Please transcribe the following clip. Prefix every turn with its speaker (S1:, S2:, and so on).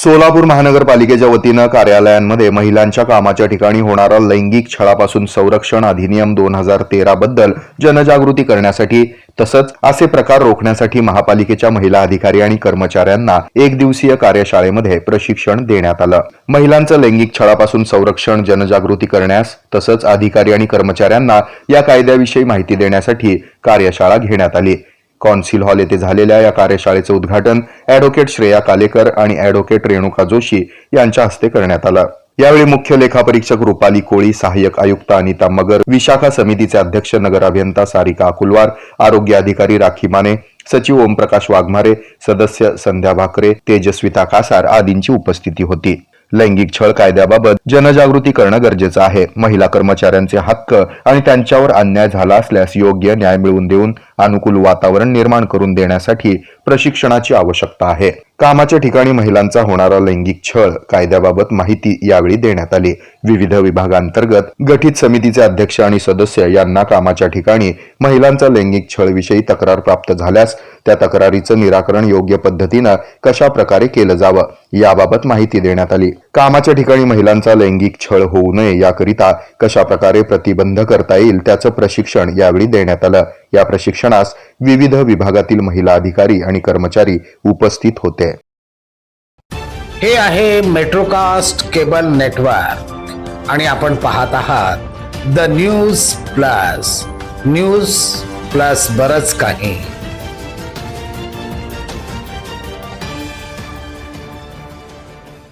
S1: सोलापूर महानगरपालिकेच्या वतीनं कार्यालयांमध्ये महिलांच्या कामाच्या ठिकाणी होणारा लैंगिक छळापासून संरक्षण अधिनियम दोन हजार तेरा बद्दल जनजागृती करण्यासाठी तसंच असे प्रकार रोखण्यासाठी महापालिकेच्या महिला अधिकारी आणि कर्मचाऱ्यांना एक दिवसीय कार्यशाळेमध्ये प्रशिक्षण देण्यात आलं. महिलांचं लैंगिक छळापासून संरक्षण जनजागृती करण्यास तसंच अधिकारी आणि कर्मचाऱ्यांना या कायद्याविषयी माहिती देण्यासाठी कार्यशाळा घेण्यात आली. कॉन्सिल हॉल येथे झालेल्या या कार्यशाळेचं उद्घाटन ॲडव्होकेट श्रेया कालेकर आणि ॲडव्होकेट रेणुका जोशी यांच्या हस्ते करण्यात आलं. यावेळी मुख्य लेखापरीक्षक रुपाली कोळी सहाय्यक आयुक्त अनिता मगर विशाखा समितीचे अध्यक्ष नगर अभियंता सारिका अकुलवार आरोग्य अधिकारी राखी माने सचिव ओमप्रकाश वाघमारे सदस्य संध्या भाकरे तेजस्विता कासार आदींची उपस्थिती होती. लैंगिक छळ कायद्याबाबत जनजागृती करणं गरजेचं आहे. महिला कर्मचाऱ्यांचे हक्क आणि त्यांच्यावर अन्याय झाला असल्यास योग्य न्याय मिळवून देऊन अनुकूल वातावरण निर्माण करून देण्यासाठी प्रशिक्षणाची आवश्यकता आहे. कामाच्या ठिकाणी महिलांचा होणारा लैंगिक छळ कायद्याबाबत माहिती यावेळी देण्यात आली. विविध विभागांतर्गत गठीत समितीचे अध्यक्ष आणि सदस्य यांना कामाच्या ठिकाणी महिलांचा लैंगिक छळ विषयी तक्रार प्राप्त झाल्यास त्या तक्रारीचं निराकरण योग्य पद्धतीनं कशा प्रकारे केलं जावं याबाबत माहिती देण्यात आली. कामाच्या ठिकाणी महिलांचा लैंगिक छळ होऊ नये याकरिता कशा प्रकारे प्रतिबंध करता येईल त्याचं प्रशिक्षण यावेळी देण्यात आलं. या प्रशिक्षणास विविध विभागातील महिला अधिकारी आणि कर्मचारी उपस्थित होते.
S2: हे आहे मेट्रोकास्ट केबल नेटवर्क आणि आपण पाहत आहात the News Plus News Plus बरच काही.